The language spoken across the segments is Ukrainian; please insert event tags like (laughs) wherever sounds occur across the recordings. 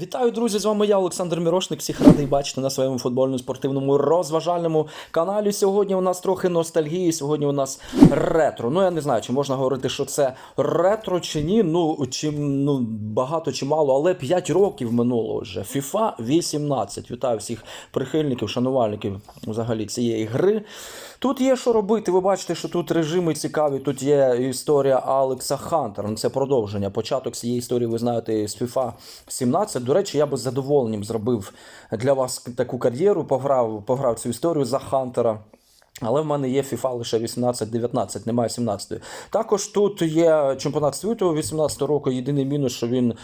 Вітаю, друзі! З вами я, Олександр Мірошник. Всіх радий бачити на своєму футбольному спортивному розважальному каналі. Сьогодні у нас трохи ностальгії, сьогодні у нас ретро. Ну я не знаю, чи можна говорити, що це ретро чи ні. Ну чи ну багато чи мало, але 5 років минуло вже. FIFA 18. Вітаю всіх прихильників, шанувальників взагалі цієї гри. Тут є що робити. Ви бачите, що тут режими цікаві. Тут є історія Алекса Хантера. Ну, Це продовження. Початок цієї історії, ви знаєте, з FIFA 17. До речі, я би з задоволенням зробив для вас таку кар'єру, пограв, пограв цю історію за Хантера. Але в мене є FIFA лише 18-19, немає 17. Також тут є чемпіонат світу 18 року. Єдиний мінус, що він е,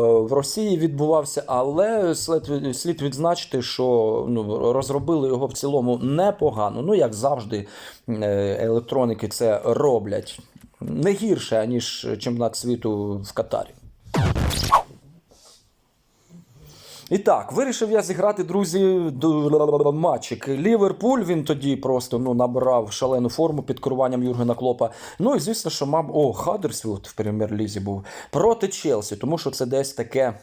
в Росії відбувався, але слід, слід відзначити, що ну, розробили його в цілому непогано. Ну, як завжди, е, електроники це роблять не гірше, ніж чемпіонат світу в Катарі. І так, вирішив я зіграти, друзі, матчик. Ліверпуль він тоді просто ну, набирав шалену форму під керуванням Юргена Клопа. Ну і звісно, що мав. О, Хаддерсфілд в прем'єр-лізі був проти Челсі, тому що це десь таке.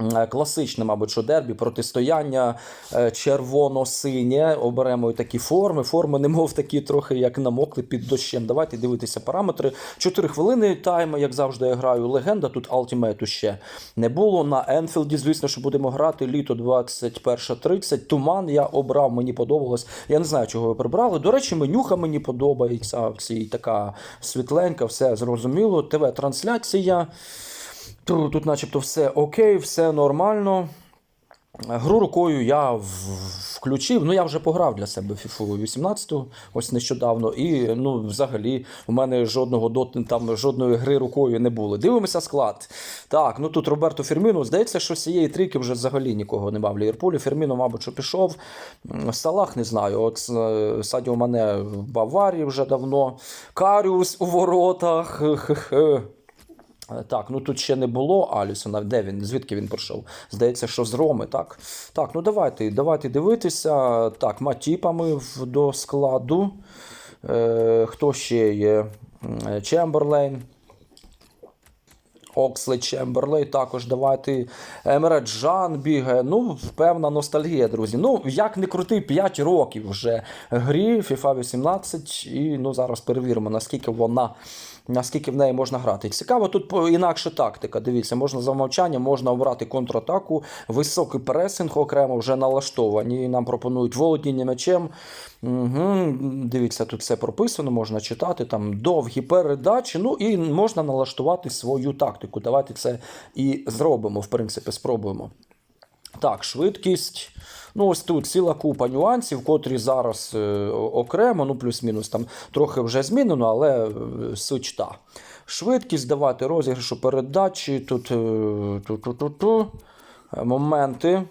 М, Класичне, мабуть, що дербі, протистояння е, червоно-синє. Оберемо такі форми. Форми, немов такі трохи як намокли під дощем. Давайте дивитися параметри. 4 хвилини тайм, як завжди, я граю. Легенда. Тут алтімейту ще не було. На Енфілді, звісно, що будемо грати. Літо 21.30. Туман я обрав, мені подобалось. Я не знаю, чого ви прибрали. До речі, менюха мені подобається. Всі така світленька, все зрозуміло. ТВ-трансляція. Тут, начебто, все окей, все нормально. Гру рукою я включив. Ну, я вже пограв для себе FIFA 18 ось нещодавно. І ну, взагалі у мене жодного дот, там жодної гри рукою не було. Дивимося склад. Так, ну тут Роберто Фірміно. Здається, що з цієї трійки вже взагалі нікого нема в Ліверпулі. Фірміно, мабуть, що пішов. Салах не знаю. От е, Садіо Мане в Баварії вже давно. Каріус у воротах. Хе-хе. Е, Так, ну тут ще не було Алісона. Де він? Звідки він прийшов? Здається, що з Роми, так? Так, ну давайте, давайте дивитися. Так, Матіпами в- до складу. Е, хто ще є? М, Чемберлейн. Окслей Чемберлей також давайте. Емре Джан бігає. Ну, певна ностальгія, друзі. Ну, як не крути, 5 років вже грі FIFA 18. І ну, зараз перевіримо, наскільки вона. Наскільки в неї можна грати. Цікаво, тут інакша тактика. Дивіться, можна за мовчанням, можна обрати контратаку, високий пресинг окремо вже налаштовані. Нам пропонують володіння м'ячем. Угу. Дивіться, тут все прописано, можна читати, там довгі передачі. Ну і можна налаштувати свою тактику. Давайте це і зробимо, в принципі, спробуємо. Так, швидкість. Ну, ось тут ціла купа нюансів, котрі зараз е, окремо, ну плюс-мінус там трохи вже змінено, але е, суть та. Швидкість давати розіграшу передачі. Тут е, ту-ту-ту-ту, е, моменти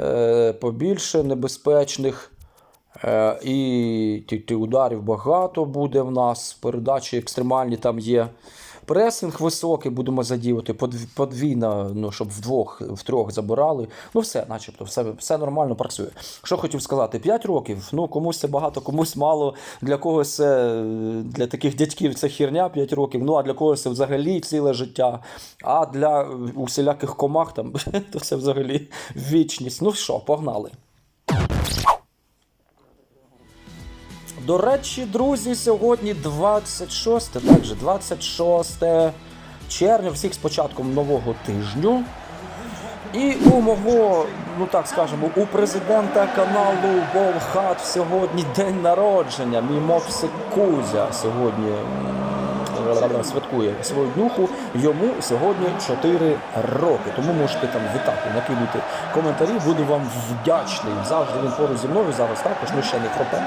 е, побільше небезпечних. І ударів багато буде в нас. Передачі екстремальні там є. Пресинг високий, будемо задіювати, подвійно, ну, щоб вдвох, втрьох забирали. Ну, все, начебто, все, все нормально працює. Що хотів сказати, 5 років, ну комусь це багато, комусь мало. Для когось це для таких дядьків це херня 5 років. Ну а для когось це взагалі ціле життя. А для усіляких комах там (laughs) то це взагалі вічність. Ну що, погнали. До речі, друзі, сьогодні 26, так же, 26 червня, всіх з початком нового тижню. І у мого, ну так скажемо, у президента каналу Болхат сьогодні день народження. Мій Мопсик Кузя сьогодні святкує свою днюху. Йому сьогодні 4 роки. Тому можете там вітати, накинути коментарі. Буду вам вдячний. Завжди він поруч зі мною зараз також, ну ще не хропе.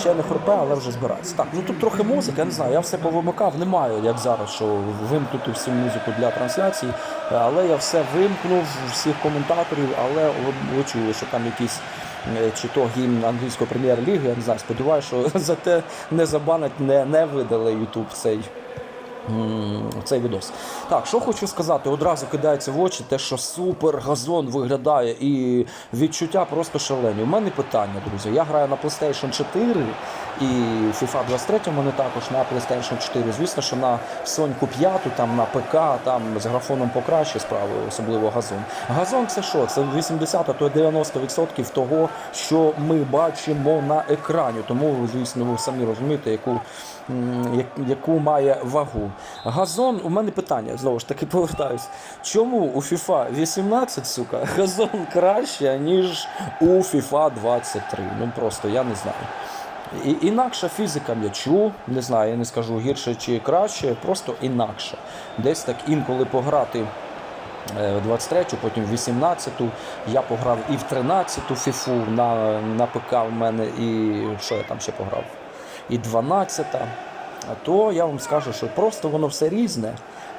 Ще не хрупе, але вже збирається. Так, ну тут трохи музики, я не знаю, я все повимикав, немає, як зараз, що вимкнути всю музику для трансляції. Але я все вимкнув, всіх коментаторів, але ви, чули, що там якісь е, чи то гімн англійської прем'єр-ліги, я не знаю, сподіваюся, що (laughs) за те не забанить, не, не видали Ютуб цей цей відос. Так, що хочу сказати, одразу кидається в очі те, що супер газон виглядає і відчуття просто шалені. У мене питання, друзі. Я граю на PlayStation 4 і FIFA 23 у мене також на PlayStation 4. Звісно, що на Соньку 5, там на ПК, там з графоном покраще справи, особливо газон. Газон це що? Це 80, то 90% того, що ми бачимо на екрані. Тому, звісно, ви самі розумієте, яку, яку має вагу. Газон, у мене питання, знову ж таки (laughs) повертаюсь. Чому у FIFA 18, сука, газон краще, ніж у FIFA 23? Ну просто я не знаю. І, інакша фізика м'ячу, не знаю, я не скажу гірше чи краще, просто інакше. Десь так інколи пограти е, в 23-ю, потім 18-ту. Я пограв і в 13-ту фіфу на, на ПК в мене, і що я там ще пограв? І 12-та. А то я вам скажу, що просто воно все різне.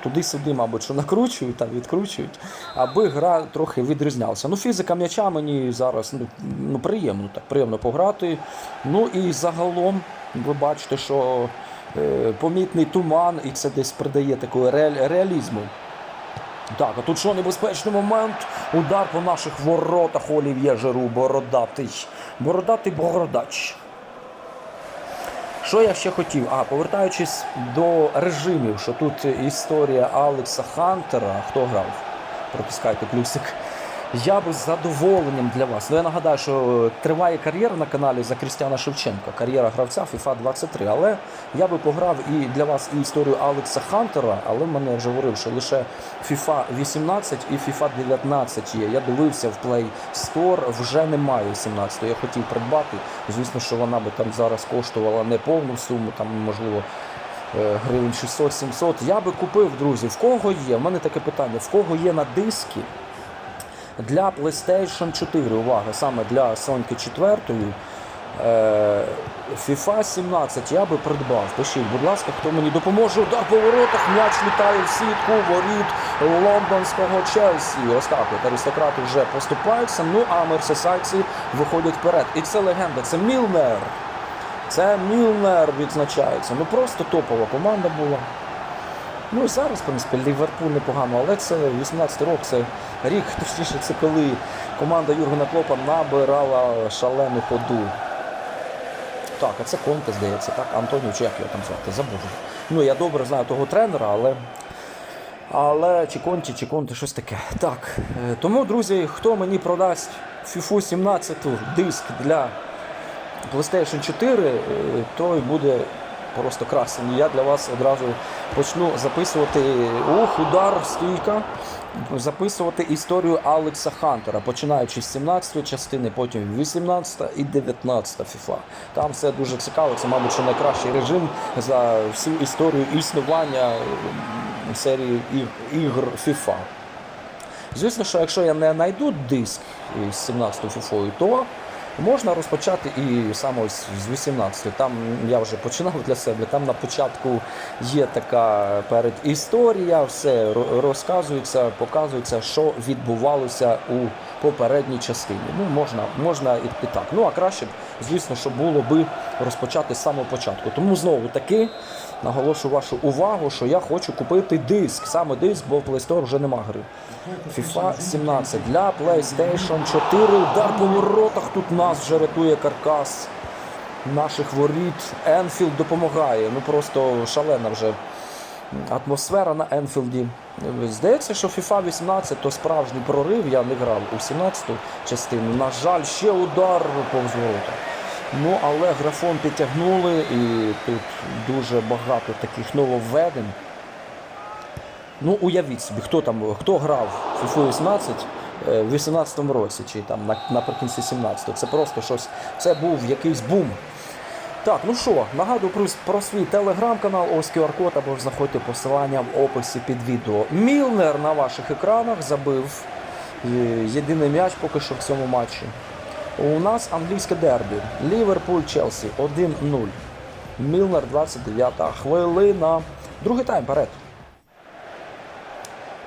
Туди-сюди, мабуть, що накручують та відкручують, аби гра трохи відрізнялася. Ну, фізика м'яча мені зараз ну, ну, приємно, так, приємно пограти. Ну і загалом ви бачите, що е, помітний туман, і це десь придає такого реаль- реалізму. Так, а тут що небезпечний момент. Удар по наших воротах Олів'є Жиру, бородатий. Бородатий бородач. Що я ще хотів? А, повертаючись до режимів, що тут історія Алекса Хантера, хто грав? Пропускайте плюсик. Я би з задоволенням для вас. Ну я нагадаю, що триває кар'єра на каналі за Крістіана Шевченка, кар'єра гравця FIFA 23. Але я би пограв і для вас і історію Алекса Хантера, але мене вже говорив, що лише FIFA 18 і FIFA 19 є. Я дивився в Play Store, вже немає 17 Я хотів придбати. Звісно, що вона би там зараз коштувала не повну суму, там можливо. е, Гривень 600-700. Я би купив, друзі. В кого є? У мене таке питання: в кого є на диски для PlayStation 4, увага, саме для Sony 4, е, FIFA 17 я би придбав. Пишіть, будь ласка, хто мені допоможе. Удар по воротах, м'яч літає в сітку, воріт лондонського Челсі. Ось так от аристократи вже поступаються. Ну а мерсесайці виходять вперед. І це легенда, це Мілнер. Це Мілнер відзначається. Ну просто топова команда була. Ну і зараз, в принципі, Ліверпуль непогано, але це 18 рок, це рік, точніше, це коли команда Юргена Клопа набирала шалену ходу. Так, а це Конте, здається, так? Антоніо, чи як його там звати, забув. Ну, я добре знаю того тренера, але. Але чи Конті, чи Конте, щось таке. Так. е, Тому, друзі, хто мені продасть FIFA 17 диск для PlayStation 4, е, той буде просто красень. Я для вас одразу почну записувати ух, удар, стійка. Записувати історію Алекса Хантера, починаючи з 17-ї частини, потім 18-та і 19-та FIFA. Там все дуже цікаво. Це, мабуть, найкращий режим за всю історію існування серії іг- ігор FIFA. Звісно, що якщо я не знайду диск із 17 фіфою, то можна розпочати і саме ось з 18. Там я вже починав для себе. Там на початку є така перед історія, все розказується, показується, що відбувалося у попередній частині. Ну, можна, можна і, і так. Ну а краще б, звісно, що було би розпочати з самого початку. Тому знову таки наголошую вашу увагу, що я хочу купити диск, саме диск, бо в Play Store вже нема гри. FIFA 17 для PlayStation 4. Удар по воротах. Тут нас вже рятує каркас наших воріт. Енфілд допомагає. Ну просто шалена вже атмосфера на Енфілді. Здається, що FIFA 18 то справжній прорив. Я не грав у 17-ту частину. На жаль, ще удар повз ворота. Ну, але графон підтягнули, і тут дуже багато таких нововведень. Ну, уявіть собі, хто там хто грав в FIFA 18 е, в 18-му році, чи там наприкінці 17-го. Це просто щось. Це був якийсь бум. Так, ну що, нагадую про, про свій телеграм-канал, ось QR-код, або ж посилання в описі під відео. Мілнер на ваших екранах забив е, єдиний м'яч поки що в цьому матчі. У нас англійське дербі. Ліверпуль Челсі 1-0. Мілнер 29 хвилина. Другий тайм перед.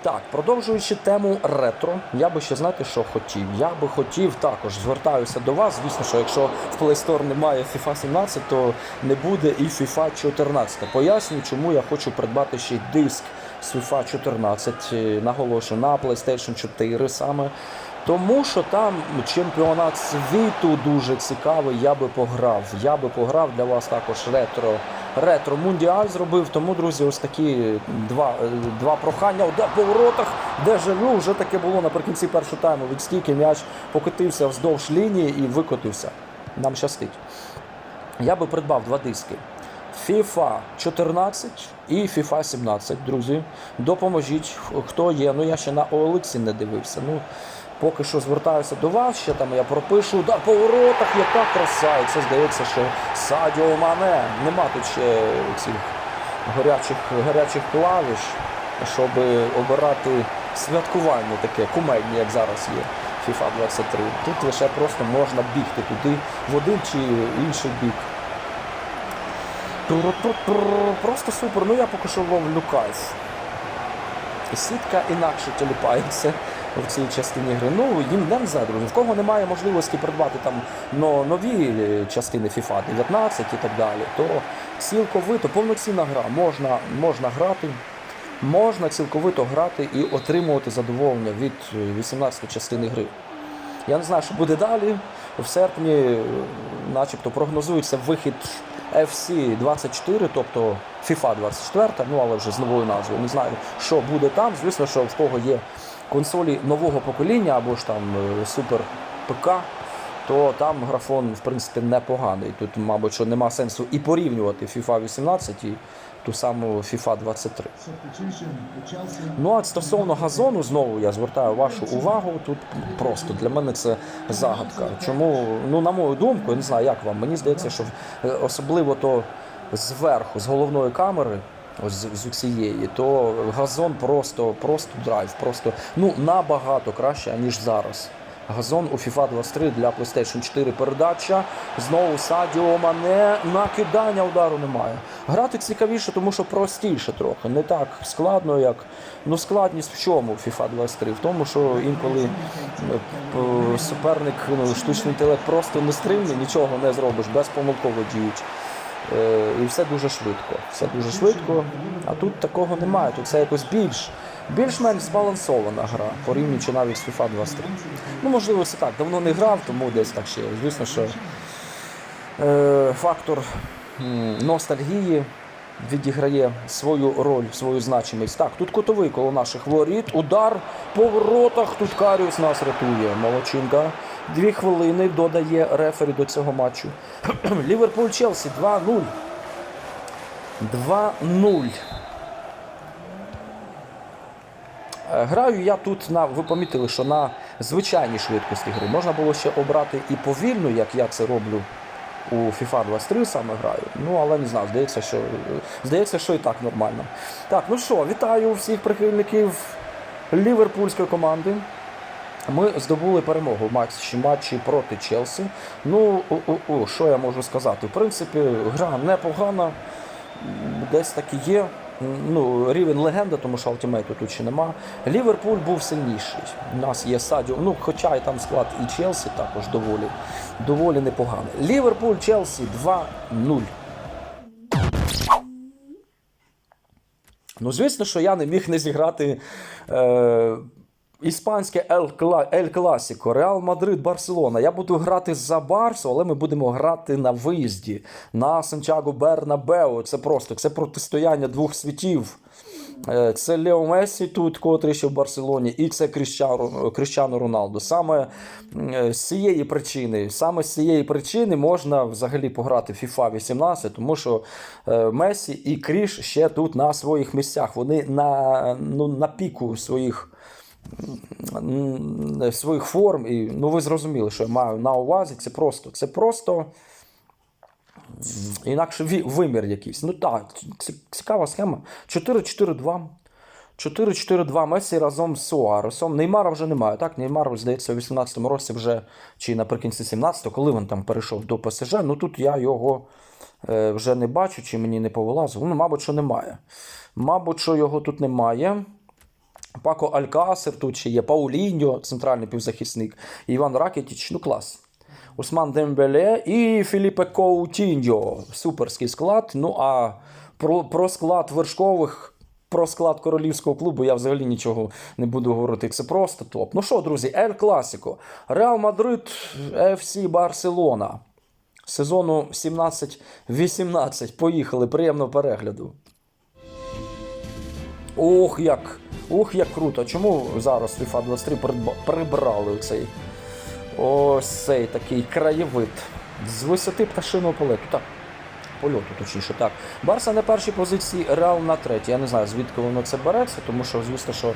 Так, продовжуючи тему ретро, я би ще знаєте, що хотів. Я би хотів також звертаюся до вас. Звісно, що якщо в Play Store немає FIFA 17, то не буде і FIFA 14. Поясню, чому я хочу придбати ще й диск з FIFA 14, е, наголошую, на PlayStation 4 саме. Тому що там чемпіонат світу дуже цікавий. Я би пограв. Я би пограв для вас також ретро. Ретро Мундіаль зробив. Тому, друзі, ось такі два, е, два прохання. Удар по воротах, де живу, вже таке було наприкінці першого тайму. Від стійки м'яч покотився вздовж лінії і викотився. Нам щастить. Я би придбав два диски. FIFA 14 і FIFA 17, друзі. Допоможіть, хто є. Ну я ще на OLX не дивився. Ну, поки що звертаюся до вас, ще там я пропишу удар по воротах, яка краса. І це здається, що Садіо Мане. Нема тут ще цих гарячих, гарячих клавіш, щоб обирати святкування таке, кумедні, як зараз є. FIFA 23. Тут лише просто можна бігти туди в один чи інший бік. Просто супер. Ну я поки що ловлю кайф. Сітка інакше тіліпається в цій частині гри. Ну, їм не знаю, друзі. В кого немає можливості придбати там но, нові е, частини FIFA 19 і так далі, то цілковито повноцінна гра. Можна, можна грати. Можна цілковито грати і отримувати задоволення від е, 18 частини гри. Я не знаю, що буде далі. В серпні, е, начебто, прогнозується вихід FC 24, тобто FIFA 24, ну але вже з новою назвою. Не знаю, що буде там. Звісно, що в кого є консолі нового покоління або ж там е, супер ПК, то там графон, в принципі, непоганий. Тут, мабуть, що нема сенсу і порівнювати FIFA 18 і ту саму FIFA 23. Substitution. Ну а стосовно газону, знову я звертаю вашу увагу. Тут просто для мене це загадка. Чому, ну на мою думку, я не знаю, як вам. Мені здається, що е, особливо то зверху, з головної камери. Ось з, цієї, то газон просто, просто драйв, просто ну набагато краще, ніж зараз. Газон у FIFA 23 для PlayStation 4 передача. Знову Садіо Мане. Накидання удару немає. Грати цікавіше, тому що простіше трохи. Не так складно, як. Ну, складність в чому FIFA 23? В тому, що інколи е, суперник, ну, штучний інтелект просто не стримне, нічого не зробиш, безпомилково діють. Е, І все дуже швидко. Все дуже швидко. А тут такого немає. Тут це якось більш, більш-менш збалансована гра, порівнюючи навіть з FIFA 23. Ну, можливо, це так. Давно не грав, тому десь так ще. Звісно, що е, фактор ностальгії відіграє свою роль, свою значимість. Так, тут котовий коло наших воріт. Удар по воротах. Тут Каріус нас рятує. Молодчинка. Дві хвилини додає рефері до цього матчу. (clears throat) Ліверпуль Челсі 2-0. 2-0. Е, Граю я тут на. Ви помітили, що на звичайній швидкості гри можна було ще обрати і повільну, як я це роблю у FIFA 23 саме граю. Ну, але не знаю, здається, що здається, що і так нормально. Так, ну що, вітаю всіх прихильників ліверпульської команди. Ми здобули перемогу в матчі, матчі проти Челсі. Ну, о, о, о, що я можу сказати? В принципі, гра непогана, десь так і є. Ну, рівень легенда, тому що ультимейту тут ще нема. Ліверпуль був сильніший. У нас є Садіо. Ну, хоча і там склад і Челсі також доволі, доволі непоганий. Ліверпуль Челсі 2-0. Ну, звісно, що я не міг не зіграти е, іспанське Ель Класіко, Реал Мадрид, Барселона. Я буду грати за Барсу, але ми будемо грати на виїзді на Сантьяго Бернабеу. Це просто це протистояння двох світів. Е, Це Лео Месі тут, котрий ще в Барселоні, і це Кріщану Роналду. Саме е, з цієї причини, саме з цієї причини можна взагалі пограти в FIFA 18, тому що е, Месі і Кріш ще тут на своїх місцях. Вони на, ну, на піку своїх своїх форм. І, ну, ви зрозуміли, що я маю на увазі. Це просто, це просто інакше вимір якийсь. Ну так, ці- цікава схема. 4-4-2. 4-4-2 Месі разом з Суаресом. Неймара вже немає. Так, Неймар, здається, у 18-му році вже, чи наприкінці 17-го, коли він там перейшов до ПСЖ. Ну тут я його е, вже не бачу, чи мені не повилазив. Ну, мабуть, що немає. Мабуть, що його тут немає. Пако Алькасер тут ще є, Пауліньо, центральний півзахисник, Іван Ракетіч, ну клас. Усман Дембеле і Філіпе Коутіньо. Суперський склад. Ну а про, про склад вершкових. Про склад королівського клубу я взагалі нічого не буду говорити. Це просто топ. Ну що, друзі, Ель Класіко. Реал Мадрид, FC Барселона. Сезону 17-18. Поїхали. Приємного перегляду. Ох, як! Ох, як круто! Чому зараз FIFA 23 прибрали цей ось цей такий краєвид з висоти пташиного полету? Так, польоту, точніше, так. Барса на першій позиції, Реал на третій. Я не знаю, звідки воно це береться, тому що, звісно, що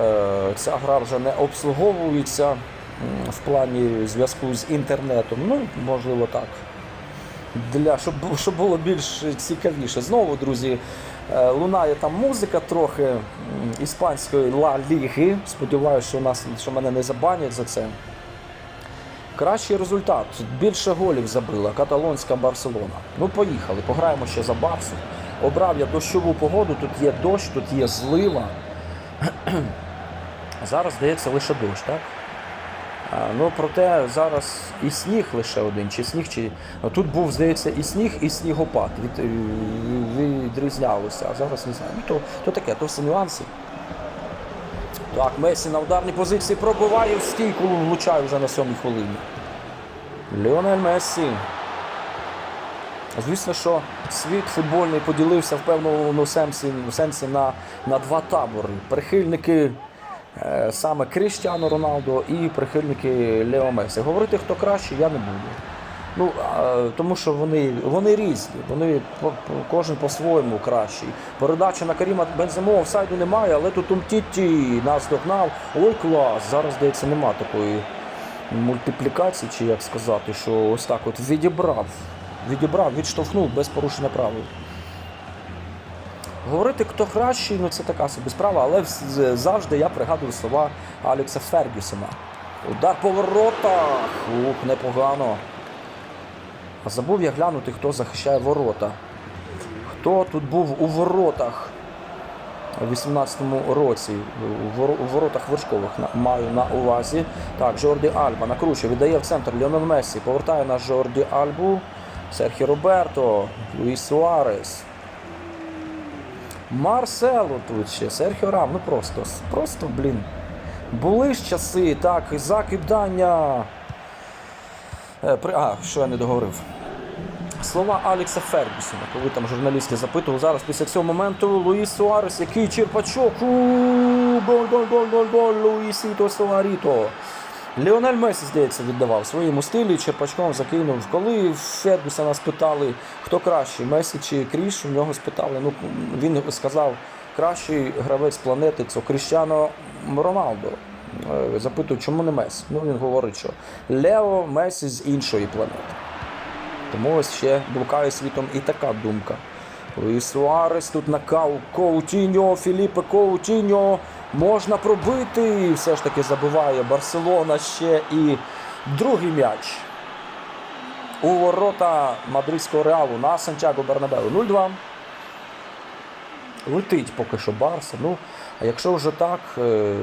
е, ця гра вже не обслуговується в плані зв'язку з інтернетом. Ну, можливо, так для щоб, щоб було більш цікавіше. Знову, друзі, е, лунає там музика трохи іспанської Ла Ліги. Сподіваюся, що, нас, що мене не забанять за це. Кращий результат. Більше голів забила каталонська Барселона. Ну, поїхали, пограємо ще за Барсу. Обрав я дощову погоду, тут є дощ, тут є злива. (clears throat) Зараз здається лише дощ, так? Ну, проте зараз і сніг лише один, чи сніг, чи. Ну, Тут був, здається, і сніг, і снігопад. Від, е, відрізнялося, а зараз не знаю. Ну, то, то таке, то все нюанси. Так, Месі на ударній позиції пробиває в стійку, влучає вже на сьомій хвилині. Ліонель Мессі. Звісно, що світ футбольний поділився в певному сенсі, сенсі на, на два табори. Прихильники саме Кріштіану Роналдо і прихильники Лео Месі. Говорити, хто краще, я не буду. Ну, тому що вони, вони різні, вони кожен по-своєму кращий. Передача на Каріма Бенземо офсайду немає, але тут Умтіті нас догнав. Ой, клас! Зараз, здається, нема такої мультиплікації, чи як сказати, що ось так от відібрав. Відібрав, відштовхнув без порушення правил. Говорити, хто кращий, ну це така собі справа, але завжди я пригадую слова Алекса Фергюсона. Удар по воротах. Ух, непогано. А забув я глянути, хто захищає ворота. Хто тут був у воротах у 18-му році, у воротах вершкових маю на увазі. Так, Жорді Альба накручує, віддає в центр Ліонел Мессі, повертає на Жорді Альбу. Серхі Роберто, Луїс Суарес. Марсело тут ще, Серхіо Рам, ну просто, просто, блін. Були ж часи, так, закидання. Е, при... А, що я не договорив. Слова Алекса Фергюсона, коли там журналісти запитували зараз після цього моменту Луїс Суарес, який черпачок. Гол, гол, гол, гол, гол, Луїсіто Суаріто. Ліонель Месі, здається, віддавав в своєму стилі, черпачком закинув. Коли Фергюсона спитали, хто кращий, Месі чи Кріш, у нього спитали. Ну, він сказав, кращий гравець планети це Кріщано Роналдо. Е, Запитують, чому не Месі? Ну він говорить, що Лео Месі з іншої планети. Тому ось ще блукає світом і така думка. Луїс Суарес тут на кау Коутіньо, Філіппе Коутіньо. Можна пробити. І все ж таки забиває Барселона ще і другий м'яч. У ворота мадридського реалу на Сантьяго Бернабеу 0-2. Летить поки що Барса. Ну, а якщо вже так, е,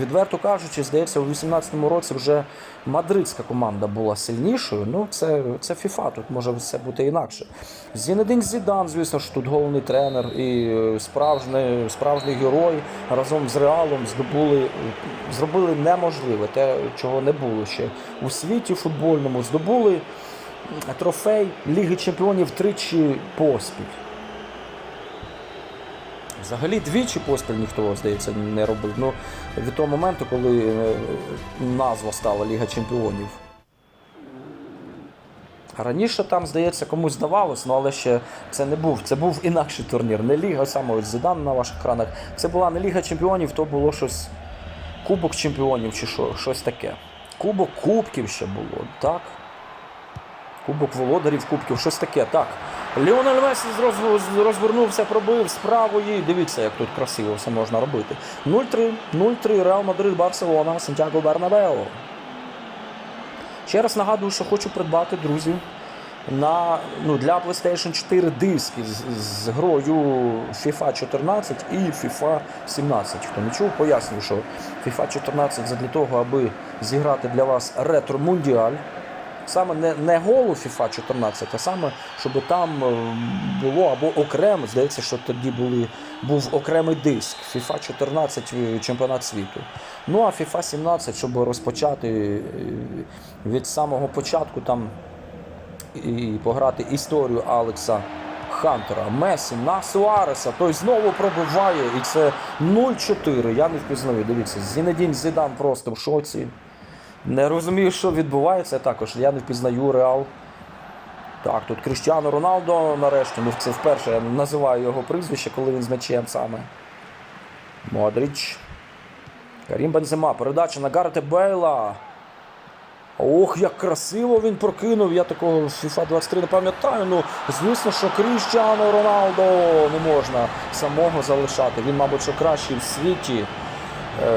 відверто кажучи, здається, у 18-му році вже мадридська команда була сильнішою. Ну, це, це FIFA, тут може все бути інакше. Зінедин Зідан, звісно ж, тут головний тренер і е, справжній, справжній герой разом з Реалом здобули, зробили неможливе, те, чого не було ще у світі футбольному. Здобули трофей Ліги Чемпіонів тричі поспіль. Взагалі двічі поспіль ніхто, здається, не робив. Ну, від того моменту, коли е, назва стала Ліга Чемпіонів. Раніше там, здається, комусь здавалось, ну але ще це не був. Це був інакший турнір. Не Ліга, саме ось Зидан на ваших екранах. Це була не Ліга Чемпіонів, то було щось. Кубок чемпіонів чи що, щось таке. Кубок Кубків ще було, так? Кубок володарів Кубків, щось таке. Так. Ліонель Месі розвернувся, пробив з правої. Дивіться, як тут красиво все можна робити. 0-3, 0-3, Реал Мадрид, Барселона, Сантьяго Бернабео. Ще раз нагадую, що хочу придбати, друзі, на, ну, для PlayStation 4 диски з, з грою FIFA 14 і FIFA 17. Хто не чув, пояснюю, що FIFA 14 для того, аби зіграти для вас ретро мундіаль. Саме не, не голу FIFA 14, а саме, щоб там е, було або окремо, здається, що тоді були, був окремий диск FIFA 14 е, чемпіонат світу. Ну а FIFA 17, щоб розпочати е, від самого початку там і пограти історію Алекса Хантера. Месі на Суареса. Той знову пробиває, і це 0-4. Я не впізнаю. Дивіться, Зінедін Зідан просто в шоці. Не розумію, що відбувається також. Я не впізнаю Реал. Так, тут Кріштіану Роналдо нарешті. Ну, це вперше я називаю його прізвище, коли він з м'ячем саме. Модріч. Карім Бензема. Передача на Гарета Бейла. Ох, як красиво він прокинув. Я такого FIFA 23 не пам'ятаю. Ну, звісно, що Кріштіану Роналдо не можна самого залишати. Він, мабуть, що кращий в світі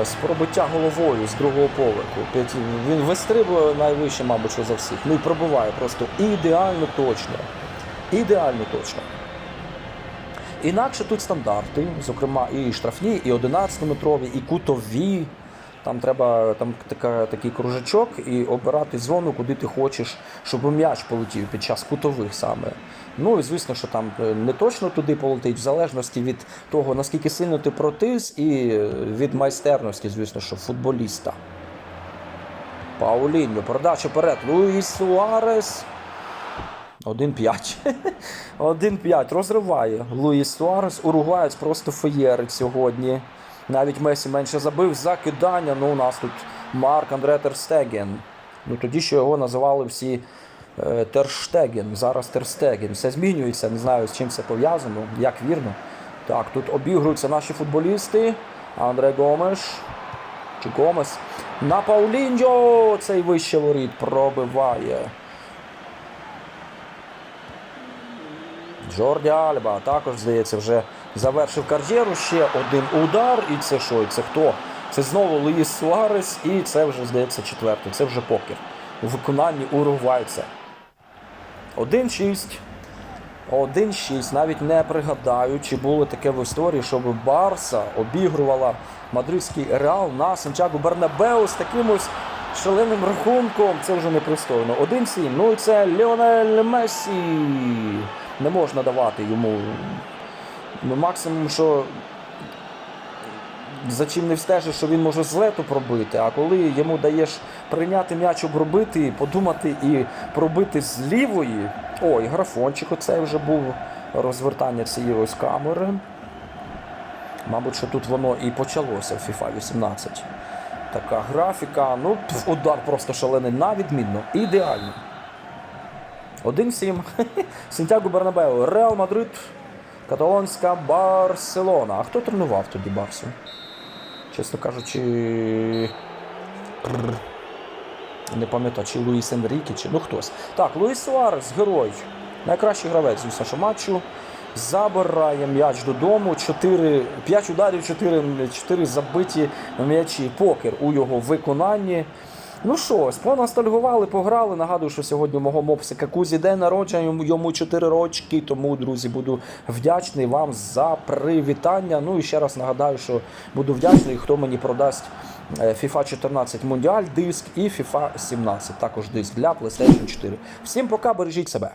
з пробиття головою з другого поверху. Він вистрибує найвище, мабуть, що за всіх. Ну і пробиває просто ідеально точно. Ідеально точно. Інакше тут стандарти, зокрема і штрафні, і 11-метрові, і кутові. Там треба там така, такий кружечок і обирати зону, куди ти хочеш, щоб м'яч полетів під час кутових саме. Ну і звісно, що там е, не точно туди полетить, в залежності від того, наскільки сильно ти протис, і е, від майстерності, звісно, що футболіста. Пауліньо, передача вперед. Луїс Суарес. 1-5. 1-5. (laughs) Розриває. Луїс Суарес. Уругваєць просто феєрить сьогодні. Навіть Месі менше забив закидання. Ну, у нас тут Марк Андре Терстеген. Ну тоді ще його називали всі е, Терштеген. Зараз Терстеген. Все змінюється. Не знаю, з чим це пов'язано, як вірно. Так, тут обігруються наші футболісти. Андре Гомеш. Чи Гомес. На Пауліньо цей вище воріт пробиває. Джорді Альба також, здається, вже завершив кар'єру. Ще один удар. І це що? І це хто? Це знову Луїс Суарес, і це вже, здається, четвертий. Це вже покер. У виконанні уругвайця. 1-6. 1-6. Навіть не пригадаю, чи було таке в історії, щоб Барса обігрувала мадридський Реал на Сантьяго Бернабеу з таким ось шаленим рахунком. Це вже непристойно. 1-7. Ну і це Ліонель Мессі. Не можна давати йому. Ну, максимум, що за чим не встежиш, що він може з лету пробити, а коли йому даєш прийняти м'яч обробити, подумати і пробити з лівої. Ой, графончик оцей вже був розвертання цієї ось камери. Мабуть, що тут воно і почалося в FIFA 18. Така графіка. Ну, удар просто шалений на відмінно. Ідеально. 1-7. (laughs) Сантьяго Бернабеу. Реал Мадрид. Каталонська Барселона. А хто тренував тоді Барсу? Чесно кажучи. Не пам'ятаю, чи Луїс Енріке, чи ну хтось. Так, Луїс Суарес, герой. Найкращий гравець, що матчу. Забирає м'яч додому. 4, 5 ударів, 4, 4 забиті м'ячі. Покер у його виконанні. Ну що, поностальгували, пограли. Нагадую, що сьогодні мого мопсика Кузі день народження, йому- йому 4 рочки. Тому, друзі, буду вдячний вам за привітання. Ну і ще раз нагадаю, що буду вдячний, хто мені продасть е, FIFA 14 Мундіаль диск і FIFA 17, також диск для PlayStation 4. Всім пока, бережіть себе.